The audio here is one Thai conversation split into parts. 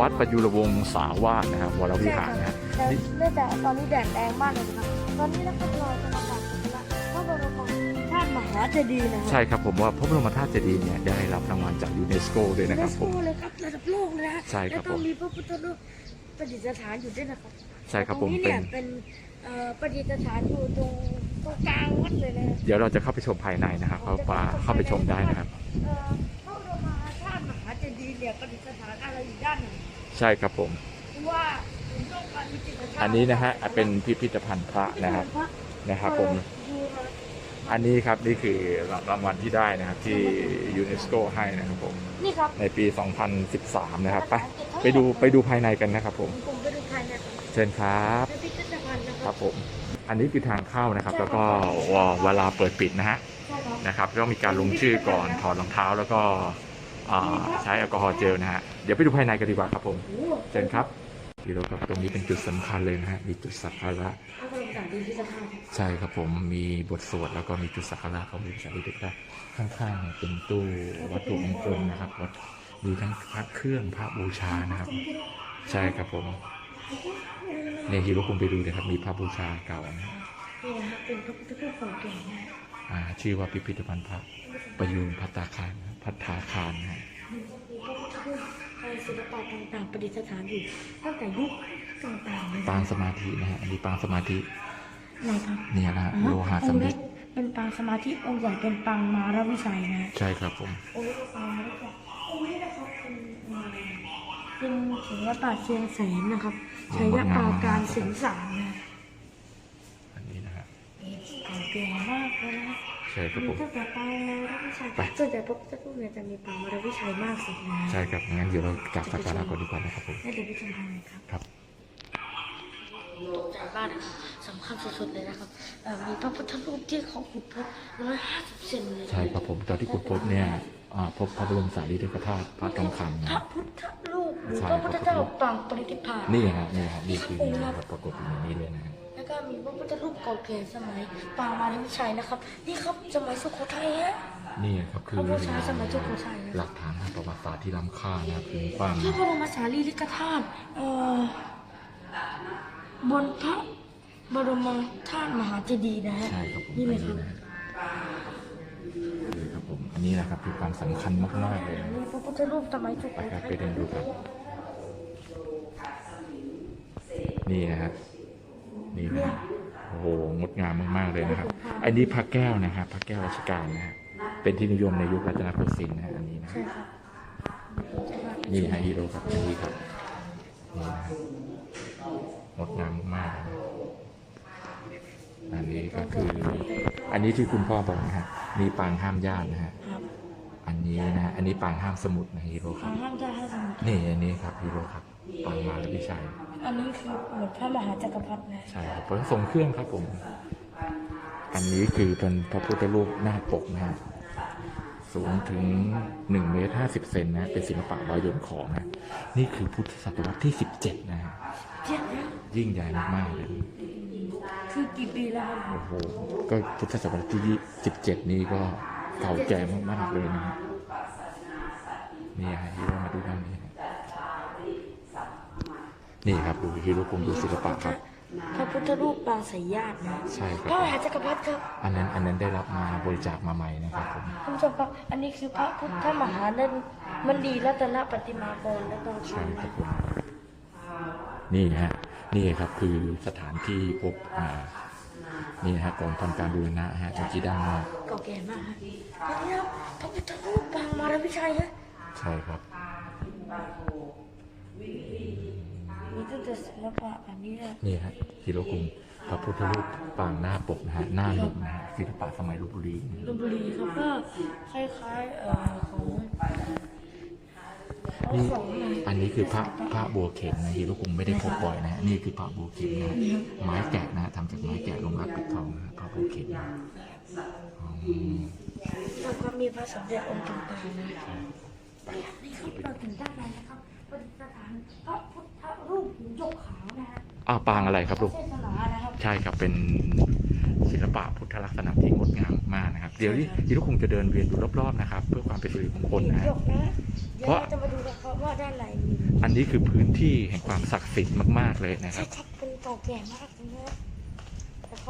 วัดประยุรวงศาวาสนะครับวรวิหารนะฮะแต่เนื่องจากตอนนี้แดดแรงมากเลยนะครับตอนนี้นะครับเราจะมาบอกกันว่าพระบรมธาตุมหาเจดีย์นะครัใช่ครับผมว่าพระบรมธาตุเจดีย์เนี่ยได้รับรางวัลจากยูเนสโกด้วยนะคเลรับสผโก้มเลยครับระดับโลกเลยนะใช่ครัแล้บวก็ผมมีพระพุทธรูปประดิษฐานอยู่ด้วยนะครับใช่ครับผมตงนี้เป็เนี่นยเป็นเอ่อประดิษฐานอยู่ตรงตรงกลางวัดเลยนะเดี๋ยวเราจะเข้าไปชมภายในนะครับเขาว่าเข้าไปชมได้นะครับเอ่อพระบรมธาตุมหาเจดีย์เนี่ยประดิษฐานอะไรอยู่ด้านหนึ่ง ใช่ครับผมเพราะว่าผมต้องการวิจิตรธาตุอันนี้นะฮะเป็นพิพิธภัณฑ์พระนะครับนะครับผมดูมาอันนี้ครับนี่คือรางวัลที่ได้นะครับที่ยูเนสโกให้นะครับผมนี่ครับในปี 2013 นะครับไปไปดูไปดูภายในกันนะครับผมผมไปดูภายในก่อนเชิญครับในพิพิธภัณฑ์นะคครัรับบผม อันนี้คือทางเข้านะครับ แล้วก็เวลาเปิดปิดนะฮะใช่ครับนะครับก็มีการลงชื่อก่อนถอดรองเท้าแล้วก็อ่าใช้แอลกอฮอล์เจลนะฮะ เดี๋ยวไปดูภายในกันดีกว่าครับผมเชิญครับพี่โรครับตรงนี้เป็นจุดสำคัญเลยนะฮะมีจุดสักการะพระบรมสารีริกธาใช่ครับผมมีบทสวดแล้วก็มีจุดสักการะของพระสารีริกธาตุข้างๆเป็นตู้วัตถุมงคลนะครับวัดมีทั้งพระเครื่องพระบูชานะครับ ใช่ครับผมเนี่ยฮิโรคุงไปดูนะครับมีพระบูชาเก่านะนี่นะครับเป็นพระพุทธรูปเก่าแก่นะอ่าชื่อว่าพิพิธภัณฑ์พระประยูนพัตตาคารพัฒนาคารนะ ฮะมีพระพุทธรูปงานศิลปะต่างๆประดิษฐานอยู่ตั้งแต่ยุคต่างๆเลยปางสมาธินะฮะอันนี้ปางสมาธิไหนครับเนี่ยนะฮะอ๋อโลหะองค์สำเล็ริกดเป็นปางสมาธิองค์ใหญ่เป็นปางมารวิชัยนะใช่ครับผมองค์นี้เป็นปางมารวิชัยองค์นี้นะครับเป็นเอ่อเป็นศิลปะเชียงแสนนะครับใช้ยะปาการสิงสารนะอันนี้นะฮะเก่าแก่มากเลยนะ ใช่ครับมีผมตั้งแต่ปางมารวิชัยไปส่วนใหญ่พระพุทธรูปเนี่ยจะมีปางมารวิชัยมากสุดนะใช่ครับงั้นเดี๋ยวเรากราบสักการะก่อนดีกว่านะครับผมให้เดี๋ยวไปชมภายในครับครับตกใจมากนะครับสำคัญสุดๆเลยนะครับเอ่อมีพระพุทธรูปที่เขาขุดพบร้อยห้าสิบเซนเลยใช่ครับผมตอนที่ขุดพบเนี่ยอ่าพบพระบรมสารีริกธาตุพระทองคำพระนะพุทธรูปหรือใช่พระพุทธเจ้าปางปรินิพพานนี่ฮะนี่ฮะนี่คือนี่นะครับปรากฏอยู่ในนี้เลยนะฮะแล้ว ก็มีพระพุทธรูปเก่าแก่สมัยปางมารวิชัยนะครับ นี่ครับสมัยสุโขทัยฮะ นี่ครับคือพระพุทธรูปสมัยสุโขทัยนะหลักฐานทางประวัติศาสตร์ที่ล้ำค่านะครับคือความพระบรมสารีริกธาตุเอ่อบนพระบรมธาตุมหาเจดีย์นะฮะใช่ครับผมนี่อัเลนยคนี้รับนะฮะนี่ครับผมอันนี้นะครับคือความสำคัญมากๆเลยนะนี่พระพุทธรูปสมัยสุโขไปครับทัยไปเดินดูครับนี่นะฮะ นี่นะฮะโอ้โหงดงามมากๆเลยนะครับ อันนี้พระแก้วนะครับพระแก้วรัชกาลนะฮะเป็นที่นิยมในยุครัตนโกสินทร์นะฮะอันนี้นะใช่ครับนี่ฮะฮีโร่ครับอันนี้ครับนี่นะฮะงดงามมากๆนะอันนี้ก็คือ อันนี้ที่คุณพ่อบอกนะฮะมีปางห้ามญาตินะฮะครับอันนี้นะฮะอันนี้ปางห้ามสมุดนะฮีโร่คทารับงห้ามได้ให้สมุดนี่อันนี้ครับฮีโร่ครับปางมาลวิชัย อันนี้คือเหมือนพระมหาจักรพรรดินะใช่ครับผมส่งเครื่องครับผม อันนี้คือเป็นพระพุทธรูปหน้าปกนะฮะสูงถึง1เมตร50เซนนะเป็นศิลปะร้อยยนต์ของนะนี่คือพุทธศตวรรษที่ 17 นะฮะเจ็ดนะยิ่งใหญ่มากๆเลยคือกี่ปีแล้วครับโอ้โหก็พุทธศตวรรษที่ 17 นี่ก็เก่าแก่มากๆเลยนะฮะนี่ฮะฮีโร่มาดูด้านนี้ฮะ นี่ครับดูฮีโร่กรุงดูศิลปะครับ พระพุทธรูปปางสายญาตินะใช่ครับ พระมหาจักรพรรดิครับอันนั้นอันนั้นได้รับมาบริจาคมาใหม่นะครับผมท่านผู้ชมครับอันนี้คือพระพุทธมหาเนนมันดีรัตนปฏิมากรและก็ใช่ครับผมนี่ฮะนี่ครับคือสถานที่พบอ่านี่ฮะก่อนทำการบูรณะฮะจากที่ด้านนอกเก่าแก่มากฮะอันนี้ครับพระพุทธรูปปางมารวิชัยฮะใช่ครับ มีตั้งแต่ศิลปะอันนี้นะนี่ฮะฮิโรกุงพระพุทธรูปปางหน้าปกนะฮะหน้าหนุกนะฮะศิลปะสมัยลพบุรีนะลพบุรีครับก็คล้ายๆเอ่อของของนี่ของอะไรอันนี้คือพระพระบัวเข็มนะฮิโรกุงไม่ได้พบบ่อยนะฮะนี่คือพระบัวเข็มนะฮะไม้แกะนะฮะทำจากไม้แกะลงรักปิดทองนะฮะพระบัวเข็มนะอ๋อแล้วก็มีพระสมเด็จองค์ต่างๆนะนี่ครับเราถึงด้านในนะครับประดิษฐานพระพุทธรูปหินหยกขาวนะฮะ อ้าวปางอะไรครับลูกเทศนานะครับใช่ครับเป็นศิลปะพุทธลักษณะที่งดงามมากนะครับ เดี๋ยวที่ที่ทุกคงจะเดินเวียนดูรอบๆนะครับ เพื่อความเป็นสิริมงคลนะหยกนะเดี๋ยวเพราะเราจะมาดูกันครับว่าด้านในมีอันนี้คือพื้นที่แห่งความศักดิ์สิทธิ์มากๆเลยนะคใช่รับครับเป็นเก่าแก่มาก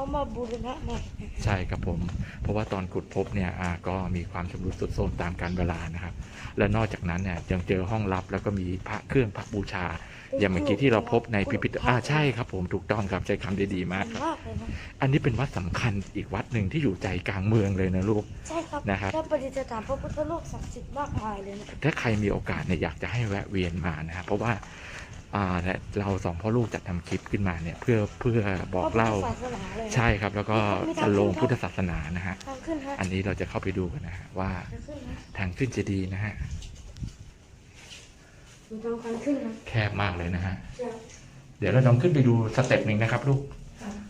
เลยนะแต่เขามาบูรณะใหม่นะใช่ครับผม เพราะว่าตอนขุดพบเนี่ยอ่าก็มีความชำรุดทรุดโทรมตามการเวลานะครับ และนอกจากนั้นเนี่ยยังเจอห้องลับแล้วก็มีพระเครื่องพระบูชา อย่างเมื่อกี้ที่เราพบในพิพิธอ่าใช่ครับผมถูกต้องครับใช้คำได้ดีมากครับ มากเลยนะอันนี้เป็นวัดสำคัญอีกวัดหนึ่งที่อยู่ใจกลางเมืองเลยนะลูก ใช่ครับนะครับ และประดิษฐานพระพุทธรูปศักดิ์สิทธิ์มากมายเลยนะถ้าใครมีโอกาสเนี่ยอยากจะให้แวะเวียนมานะครับเพราะว่าอ่าและ เราสองพ่อลูกจัดทำคลิปขึ้นมาเนี่ยเพื่อเพื่อบอกเล่าพระพุทธศาสนาเลยนะใช่ครับ แล้วก็จะลงพุทธศาสนานะฮะทางขึ้นฮะอันนี้เราจะเข้าไปดูกันนะฮะว่าทางขึ้นนะทางขึ้นจะดีนะฮะดูทางทางขึ้นนะแคบมากเลยนะฮะจะเดี๋ยวเราลองขึ้นไปดูสเต็ปหนึ่งนะครับ ลูก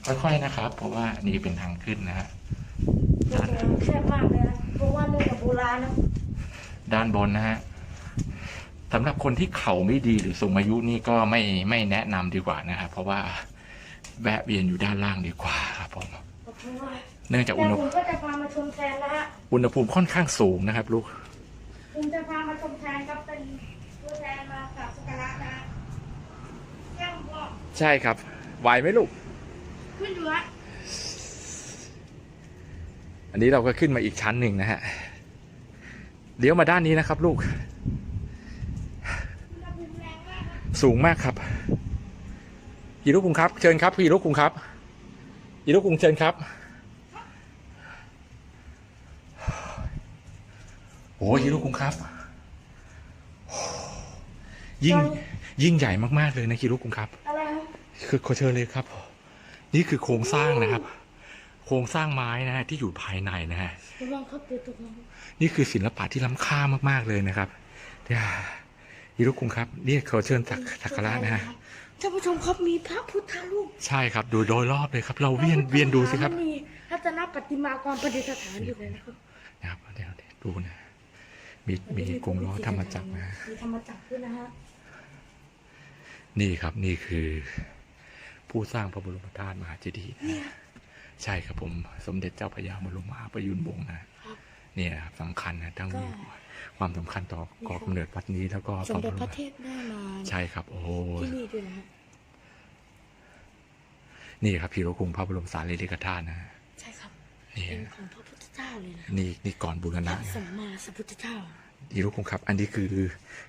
ครับค่อยๆนะครับ เพราะว่านี่เป็นทางขึ้นนะฮะดูแต่แคบมากเลยนะเพราะว่าเนื่องจากโบราณนะด้านบนนะฮะ สำหรับคนที่เข่าไม่ดีหรือสูงอายุนี่ก็ไม่ไม่แนะนำดีกว่านะครับเพราะว่าแวะเวียนอยู่ด้านล่างดีกว่าครับผมขอบคุณมากเนื่องจากแต่อุณหผภูมมิก็จะพามาชมแทนนะฮะอุณหภูมิค่อนข้างสูงนะครับ ลูกผมจะพามาชมแทนครับเป็นตัวแทนมากับสักการะนะแก้มบอกใช่ครับไหวไหมลูกขึ้นอยู่ฮะอันนี้เราก็ขึ้นมาอีกชั้นหนึ่งนะฮะเลี้ยวมาด้านนี้นะครับ ลูก อุณหภูมิแรงมากครับ สูงมากครับฮีโร่คุงครับ เชิญครับฮีโร่คุงครับฮีโร่คุงเชิญครับโอ้ฮีโร่คุงครับ ยิ่งยิ่งใหญ่มากๆเลยนะฮีโร่คุงครับอะไรครับ คือขอเชิญเลยครับ นี่คือโครงสร้างนะครับ โครงสร้างไม้นะฮะที่อยู่ภายในนะฮะระวังครับเดี๋ยวตกน้นี่คือศิลปะที่ล้ำค่ามากๆเลยนะครับเดี๋ยว ฮิรุคุงครับนี่ขอเชิญสักำสักการะนะฮะท่านผู้ชมครับมีพระพุทธรูปใช่ครับ ดูโดยรอบเลยครับ เราเวียนเวียนดูสิครับมีรัตนปฏิมากรประดิษฐานอยู่เลยนะครับนะครับเดี๋ยวเดี๋ยวดูนะ มีมีกรงล้อธรรมจักรนะฮะมีธรรมจักรด้วยนะฮะนี่ครับนี่คือ ผู้สร้างพระบรมธาตุมหาเจดีย์นะฮะใช่ครับผม สมเด็จเจ้าพระยาบรมมหาประยุนวงศ์นะครับเนี่ยนะครับสำคัญนะทั้งก็ ความสำคัญต่อก่อกำเนิดวัดนี้แล้วก็สมเด็จพระมเทพได้มาใช่ครับ โอ้โหที่นี่ด้วยนะฮะนี่ครับพีโรคุงพระบรมสารีริกธาตุนะฮะใช่ครับนี่เป็นฮะของพระพุทธเจ้าเลยนะนี่นี่ก่อนบูรพณะระนะสัมมาสัมพุทธเจ้าพีโรคุงครับ อันนี้คือ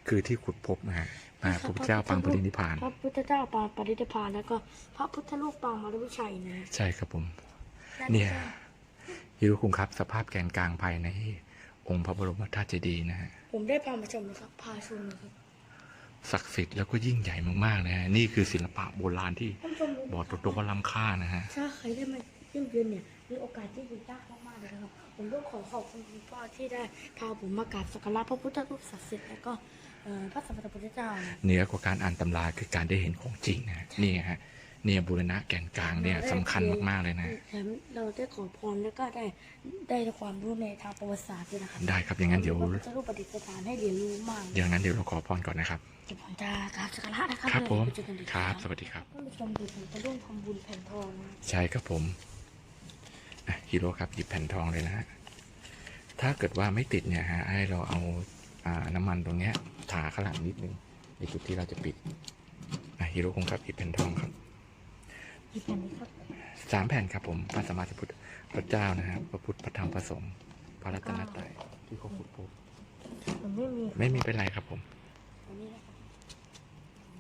คือที่ขุดพบนะฮะอ่าพระพุทธเจ้าปางปรินิพพานพระพุทธเจ้าปางปรินิพพานแล้วก็พระพุทธรูปปางมารวิชัยนะฮะใช่ครับผมด้าเนี่ยข้างพีโรคุงครับ สภาพแกนกลางภายใน องค์พระบรมธาตุเจดีย์นะฮะผมได้พามาชมนะครับพาชมนะครับศักดิ์สิทธิ์แล้วก็ยิ่งใหญ่มากๆนะฮะนี่คือศิลปะโบราณที่ท่านผู้ชมดูบอกตรงๆว่าล้ำค่านะฮะ ถ้าใครได้มาเยี่ยมเยือนเนี่ยมีโอกาสที่ดียากมากๆเลยนะครับ ผมต้องขอขอบคุณคุณพ่อที่ได้พาผมมากราบสักการะพระพุทธรูปศักดิ์สิทธิ์แล้วก็เอ่อพระสัมมาสัมพุทธเจ้านะ เหนือกว่าการอ่านตำราคือการได้เห็นของจริงนะฮะนี่ฮะ เนี่ยบูรณะแกนกลางเนี่ยสำคัญมากๆเลยนะ แถมเราได้ขอพรแล้วก็ได้ได้ความรู้ในทางประวัติศาสตร์ด้วยนะครับได้ครับอย่างนั้นเดี๋ยว พระพุทธรูปประดิษฐานให้เรียนรู้มากอย่างนั้นเดี๋ยวเราขอพรก่อนนะครับเดี๋ยวผมจะกราบสักการะนะครับครับผมเดี๋ยวไปเจอกันดีครับ สวัสดีครับ ท่านผู้ชมเดี๋ยวผมจะร่วมทำบุญแผ่นทองนะ ใช่ครับผมอะฮีโร่ครับหยิบแผ่นทองเลยนะฮะถ้าเกิดว่าไม่ติดเนี่ยฮะให้เราเอาอ่าน้ำมันตรงเนี้ยทาข้างหลังนิดนึงในจุดที่เราจะปิดอะฮีโร่คงครับหยิบแผ่นทองครับ หยิบแผ่นนี้ครับสามแผ่นครับผมพระสัมมาสัมพุทธพระเจ้านะฮะพระพุทธพระธรรมพระสงฆ์พระรัตนตรัยที่เขาขุดพบผมไม่มีไม่มีเป็นไรครับผมอันนี้นะครับผม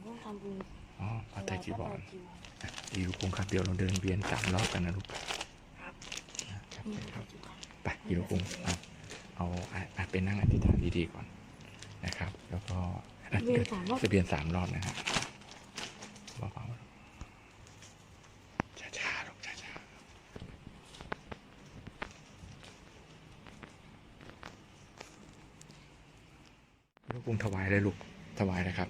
ต้องทำบุญอ๋อพระไตรจีวรพะไตจีวรอะฮีโร่คงครับเดี๋ยวเราเดินเวียนสามรอบกันนะลูกครับครับนี่ครับจีวรไปฮีโร่คงอะเอาอะอะไปนั่งอธิษฐานดีๆก่อนนะครับ แล้วก็อะเวียนสามรอบจะเวียนสามรอบนะฮะเบาๆช้าๆลูกช้าๆลูกคงถวาย เลยลูกถวายนะครับ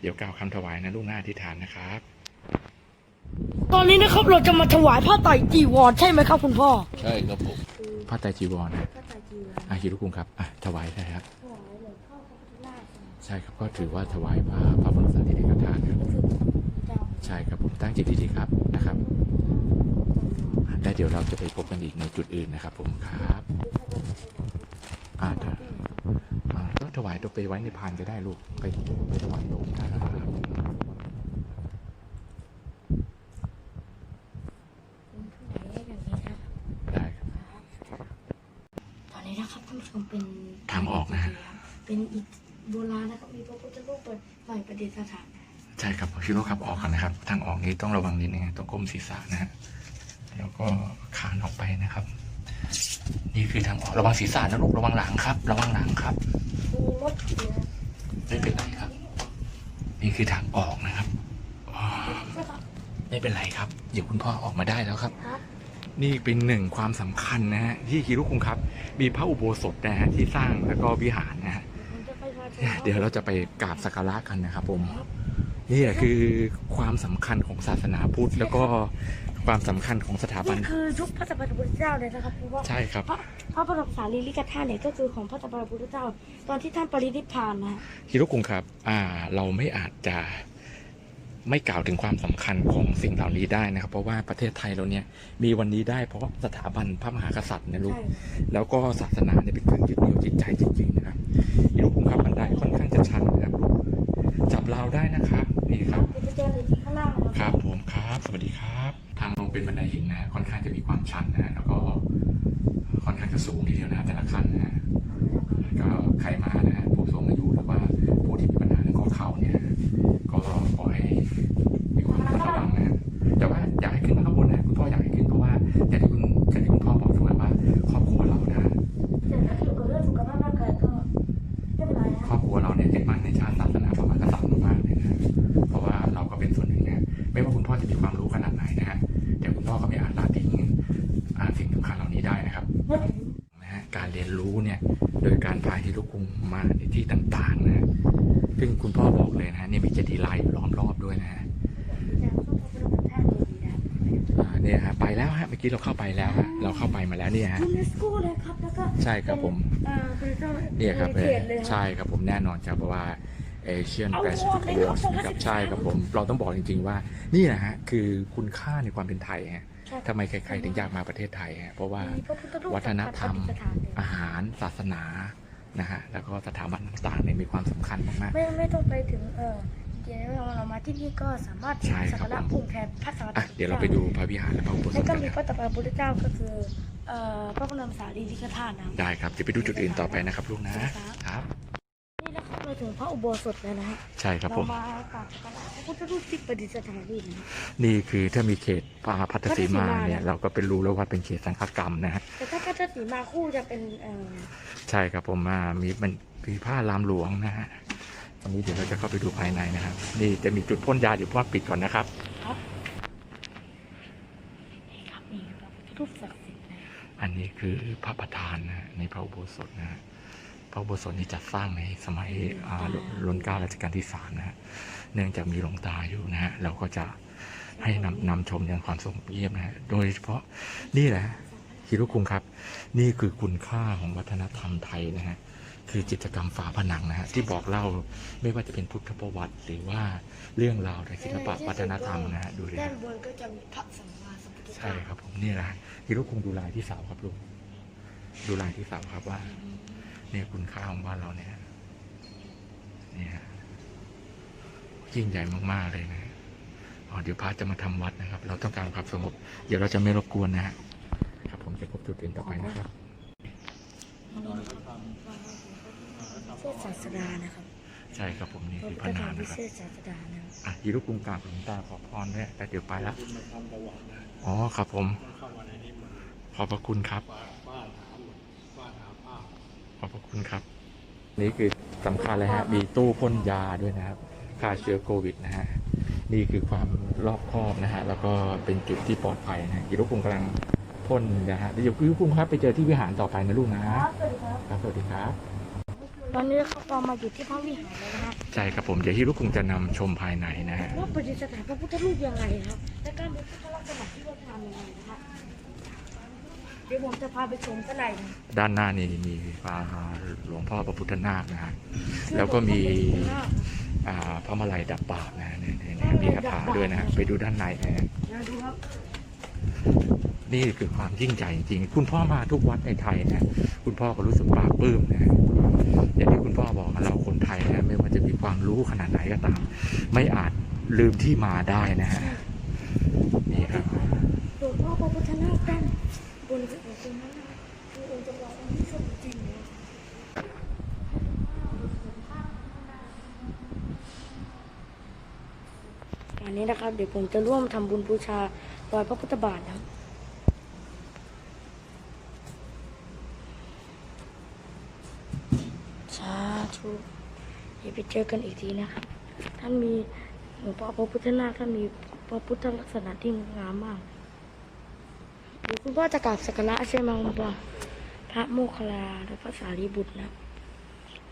เดี๋ยวกล่าวคำถวายนะลูกหน้าอธิษฐานนะครับ ตอนนี้นะครับเราจะมาถวายผ้าไตรจีวรใช่ไหมครับคุณพ่อ ใช่ครับผมพระไตรจีวรนะผ้าไตรจีวรอาฮิรุคุงครับอะถวายได้ครับ ถวายหลวงพ่อพระพุทธราชนะใช่ครับก็ถือว่าถวายพระพระบรมสารีริกธาตุครับก็คือพระพุทธเจ้าใช่ครับผมตั้งจิตดีๆครับนะครับแล้วเดี๋ยวเราจะไปพบกันอีกในจุดอื่นนะครับผมครับอ่าเดี๋ยวอ่าก็ ถวายตัวไปไว้ในพานก็ได้ลูก ไปไปถวายตรงได้ครับเป็นผู้ใหญ่อย่างนี้ครับได้ครับตอนนี้นะครับท่านผู้ชมเป็นทางออกนะฮะเป็นอิฐโบราณนะครับมีพระพุทธรูปใส่ประดิษฐานใช่ครับชิโร่ครับออกกันนะครับ ทางออกนี้ต้องระวังนิดนึงต้องก้มศีรษะนะฮะแล้วก็คานออกไปนะครับ นี่คือทางออกระวังศีรษะนะลูกระวังหลังครับ ระวังหลังครับ มีมดอยู่นะไม่เป็นไรครับ นี่คือทางออกนะครับอ๋อครับไม่เป็นไรครับ เดี๋ยวคุณพ่อออกมาได้แล้วครับ ครับ นี่เป็นหนึ่งความสำคัญนะฮะที่ฮิรุคุงครับ มีพระอุโบสถนะฮะที่สร้างแล้วก็วิหารนะฮะผมจะไปพาชมเดี๋ยวเราจะไปกราบสักการะกันนะครับผมนี่แหละคือความสำคัญของศาสนาพุทธแล้วก็ความสำคัญของสถาบัน นี่คือยุคพระสัมมาสัมพุทธเจ้าเลยนะครับเพราะว่าใช่ครับพระ พระบรมสารีริกธาตุเนี่ยก็คือของพระสัมมาสัมพุทธเจ้า ตอนที่ท่านปรินิพพานนะฮิโรกุงครับ อ่า เราไม่อาจจะไม่กล่าวถึงความสำคัญของสิ่งเหล่านี้ได้นะครับ เพราะว่าประเทศไทยเราเนี่ยมีวันนี้ได้เพราะสถาบันพระมหากษัตริย์นะลูกใช่แล้วก็ศาสนาเนี่ยเป็นเครื่องยึดเหนี่ยวจิตใจจริงๆนะครับฮิโรกุงครับบันไดค่อนข้างจะชันนะครับลูกจับราวได้นะครับนี่ครับเดี๋ยวจะเจอในที่ข้างล่างนะคครัรับบผมครับ สวัสดีครับ ทางลงเป็นบันไดหินนะค่อนข้างจะมีความชันนะแล้วก็ค่อนข้างจะสูงทีเดียวนะแต่ละขั้นนะก็ใครมานะฮะ เนี่ยมีเจดีย์ลายอยู่ล้อมรอบด้วยนะฮะอ่าเนี่ยฮะไปแล้วฮะเมื่อกี้เราเข้าไปแล้วฮะเราเข้าไปมาแล้วเนี่ยฮะยูเนสโกเลยครับแล้วก็ใช่ครับผมอ่าเป็นเจ้าเนี่ยครับเขตเลยครับใช่ครับผมแน่นอนครับเพราะว่าเอเชียนเอาแปซิฟิกหมดเลยวอครับชนะครับผมใช่ครับผมเราต้องบอกจริง ๆ ว่านี่แหละฮะคือคุณค่าในความเป็นไทยฮะใช่ครับทำไมใครๆถึงอยากมาประเทศไทยฮะเพราะว่ามีพระพุทธรูปวัฒนธรรมประดิษฐานเลยอาหารศาสนานะฮะแล้วก็สถาบันต่างๆเนี่ยมีความสำคัญมากไม่ไม่ต้องไปถึงเออ จริงๆเราเรามาที่นี่ก็สามารถใช่สักครับ การะผมภูมิแทนพระสัมมาๆอะเดี๋ยวเราไปดูพระวิหารและพระอุโบสแล้วถก็กันมีนะพระตถาพุทธเจ้าก็คือเอ่อพระบรมสารีริกธาตุนะครับได้ครับเดี๋ยวไปดูจุดอื่นต่อไปนะครับลูกนะครับ นี่นะครับเราถึงพระอุโบสถแล้วนะฮะใช่ครับผเรามมากราบสักการะพระพุทธรูปที่ประดิษฐานอยู่นะครับนี่คือถ้ามีเขตปาพัทสีมาพัทสีมาเนี่ยเราก็เป็นรู้แล้วว่าเป็นเขตสังฆกรรมนะฮะแต่ถ้าพระเจ้าสีมาคู่จะเป็นเอ่อใช่ครับผมมามีมันมีผ้ารามหลวงนะฮะ ตอนนี้เดี๋ยวเราจะเข้าไปดูภายในนะครับ นี่จะมีจุดพ่นยาอยู่พ่อปิดก่อนนะครับครับนี่ครับนี่คือพระพุทธรูปศักดิ์สิทธิ์นะอันนี้คือพระประธานนะฮะในพระอุโบสถนะฮะพระอุโบสถนี้จัดสร้างในสมัยอ่ารัชกาลรัชกาลที่สามนะฮะเนื่องจากมีหลวงตาอยู่นะฮะเราก็จะให้นำนำชมอย่างความสงบเงียบนะฮะโดยเฉพาะนี่แหละฮิรุคุงครับ นี่คือคุณค่าของวัฒนธรรมไทยนะฮะ คือจิตรกรรมฝาผนังนะฮะที่บอกเล่าไม่ว่าจะเป็นพุทธประวัติ หรือว่าเรื่องราวในศิลปะวัฒนธรรมนะฮะดูเลยด้านฮะบนก็จะมีพระสัมมาสัมพุทธใช่เจ้าครับผมนี่แหละฮิรุคุงดูลายที่เสาครับลุงดูลายที่เสาครับว่า เนี่ยคุณค่าของบ้านเราเนี่ยเนี่ยยิ่งใหญ่มากๆเลยนะอ๋อเดี๋ยวพระจะมาทำวัดนะครับ เราต้องการความสงบเดี๋ยวเราจะไม่รบกวนนะฮะครับผมจะพบจุดอื่นต่อไปนะครับ เทศศาสดานะครับใช่ครับผมนี่พระคือพุทพธระธรนารมมวินะครับเศษศาสดานะครับอะฮิรุคุงกราบหลวงตาขอพรด้วยแต่เดี๋ยวไปละอ๋อครับผมขอบพระคุณครับขอบพระคุณครับ นี่คือสำคัญเลยฮะมีตู้พ่นยาด้วยนะครับฆ่าเชื้อโควิดนะฮะนี่คือความรอบคอบนะฮะแล้วก็เป็นจุดที่ปลอดภัยนะฮะฮิรุคุงกำลังพ่นนะฮะเดี๋ยวฮิรุคุงครับไปเจอที่วิหารต่อไปนะลูกนะครับสวัสดีครับ ตอนนี้ครับเรามาอยู่ที่พระวิหารแล้วนะฮะใช่ครับผม เดี๋ยวฮิรุคุงจะนำชมภายในนะฮะ ว่าประดิษฐานพระพุทธรูปยังไงครับและการมีพุทธลักษณะที่งดงามยังไงนะฮะเดี๋ยวผมจะพาไปชมข้างในนะด้านหน้านี่มีพระหลวงพ่อพระพุทธนาคนะฮะ แล้วก็มี อ่าพระมาลัยดับบาปนะฮะเนี่ยเนี่ยเนี่ยมีคาถาด้วยนะฮะไปดูด้านในนะฮะ นะดูครับนี่คือความยิ่งใหญ่จริงๆ คุณพ่อมาทุกวัดในไทยนะ คุณพ่อก็รู้สึกปลาบปลื้มนะ อย่างที่คุณพ่อบอกเราคนไทยนะไม่ว่าจะมีความรู้ขนาดไหนก็ตาม ไม่อาจลืมที่มาได้นะฮะนี่ครับหลวงพ่อพระพุทธนาคด้านบนของตรงนั้นคือองค์จำลองที่สมจริงนะวันนี้นะครับ เดี๋ยวผมจะร่วมทำบุญบูชารอยพระพุทธบาทนะครับสาธุเดี๋ยวไปเจอกันอีกทีนะครับ ท่านมีหลวงพ่อพระพุทธนาท่านมีพระพุทธลักษณะที่งดงามมากเดี๋ยวคุณพ่อจะกราบสักการะใช่ไหมคุณพ่อพระโมคคัลลาและพระสารีบุตรนะ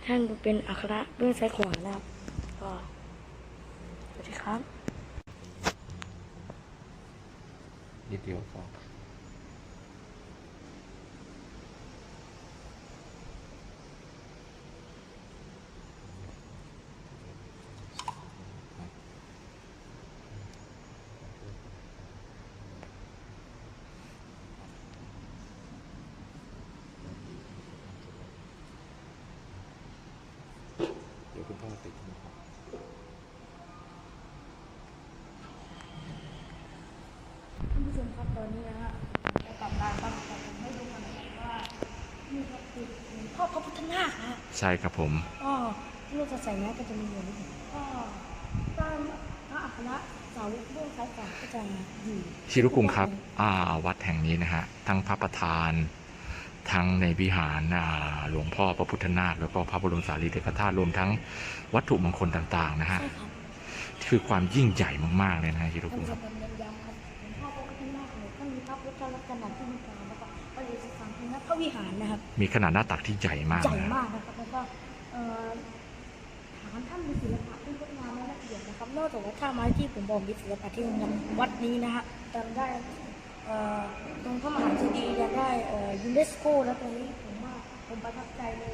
ท่านเป็นอัครเบื้องซ้ายขวานะครับก็สวัสดีครับ นิดเดียวพอ เดี๋ยวคุณพ่อติดนะครับ ท่านผู้ชมครับตอนนี้นะฮะจะกลับมาครับแต่ผมไม่รู้กันว่านี่ก็คือหลวงพ่อพระพุทธนาคนะฮะใช่ครับผม ก็ที่เราจะใส่แมสก็จะมีอยู่นิดหนึ่งก็ด้านพระอัครสาวกเบื้องซ้ายขวาก็จะอยู่ ชิรุกุงครับ อ่า วัดแห่งนี้นะฮะ ทั้งพระประธาน ทั้งในวิหารอ่าหลวงพ่อพระพุทธนาคแล้วก็พระบรมสารีริกธาตุรวมทั้งวัตถุมงคลต่างๆนะฮะใช่ครับคือความยิ่งใหญ่มากๆเลยนะฮะชิรุท่านกุงผู้ชครัมบเน้นย้ำครับหลวงพ่อพระพุทธนาคเนี่ยท่านมีพระพุทธลักษณะที่มีการแล้วก็พระฤาษีสามพินักพระวิหารนะครับมีขนาดหน้าตักที่ใหญ่มากใหญ่นะมากนะครับแล้วก็เอ่อฐานท่านมีศิลปะที่งดงามและละเอียดนะครับนอกจากว่าท่าไม้ที่ผมบอกมีศิลปะที่งดงามวัดนี้นะฮะจำได้เอ่อ ตรงพระมหาเจดีย์ยังได้เอ่อยูเนสโกแล้วตรงนี้ผมว่าผมประทับใจใน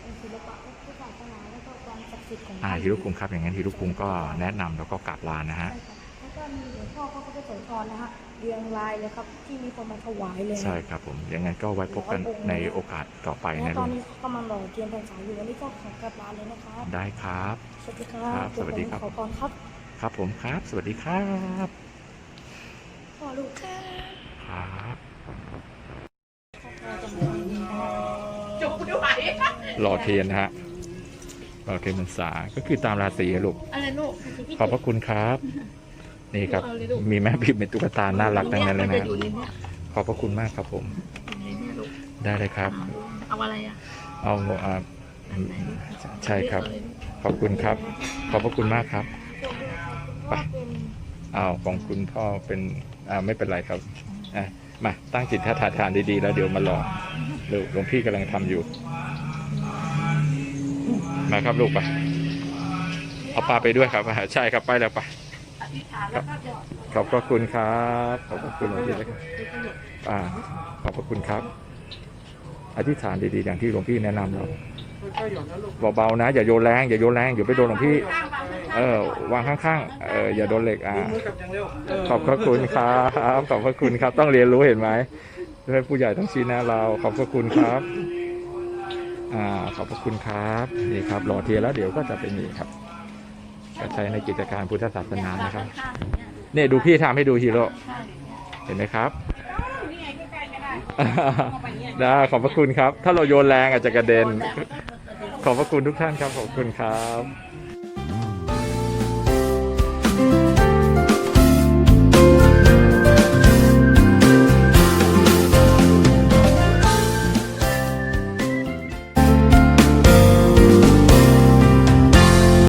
ในศิลปะพุทธศาสนาและก็ความศักดิ์สิทธิ์ของอ่าท่านฮิรุกุงครับอย่างนั้นฮิรุกุงก็แนะนำแล้วก็กราบลานะฮะใช่ครับแล้วก็มีหลวงพ่อพระพุทธโสธรนะฮะเรียงรายเลยครับที่มีคนมาถวายเลยใช่ครับผมอย่างนั้นก็ไว้พบกันในโอกาสต่อไปและนะตลุอนงนี้เขากำลังรอเทียนพรรษาอยู่วันนี้ก็ขอกราบลาเลยนะครับได้ครับสวัสดีครัครับบสวัสดีครับขอพรครับ ครับผมครับ สวัสดีครับ พ่อลูกครับครับจุกด้วยหล่อเทียนนะฮะหล่อเทียนพรรษาก็คือตามราศีอะลูกอะไรลูกขอบพระคุณครับ นี่ครับ มีแม่พิมพ์เป็นตุ๊กตาน่ารักทั้งนั้นเลยนะมัจอยู่ในเนี้ยขอบพระคุณมากครับผมอยู่ในเนี้ยลูกได้เลยครับ เอาอะไรอะเอาอ่าอันไหนลูกใช่ครับเลือกเลยลูกขอบคุณครับ ขอบพระคุณมากครับ ไปเป็น อ้าวของคุณพ่อเป็นอ่าไม่เป็นไรครับอะมาตั้งจิตท่าทานดีๆ แล้วเดี๋ยวมารอลูกหลวงพี่กำลังทำอยู่ มาครับลูกไปเอาปลาไปด้วยครับอ่าใช่ครับไปแล้วไปอธิษฐานแล้วก็หยอดขอบพระคุณครับ ขอบพระคุณหลวงพี่นะครับอ่าขอบพระคุณครับ อธิษฐานดีๆ อย่างที่หลวงพี่แนะนำเรา เบาๆนะ อย่าโยนแรงอย่าโยนแรงเดี๋ยวไปโดนหลวงพี่ เออวางข้างๆเอออย่าโดนเหล็กอ่าขอบพระคุณครับขอบพระคุณครับ ต้องเรียนรู้เห็นไหมด้วยผู้ใหญ่ต้องชี้แนะเรา ขอบพระคุณครับอ่าขอบพระคุณครับนี่ครับรอเทียนแล้วเดี๋ยวก็จะเป็นนี่ครับก็ใช้ในกิจการพุทธศาสนานะครับข้างๆเนี่ยเนี่ยดูพี่ทำให้ดูฮีโร่ข้างๆอย่างเงี้ยเห็นไหมครับนี่ไงใกล้ๆก็ได้เข้าไปเนี่ยได้ขอบพระคุณครับ ถ้าเราโยนแรงอาจจะกระเด็น ขอบพระคุณทุกท่านครับ ขอบคุณครับ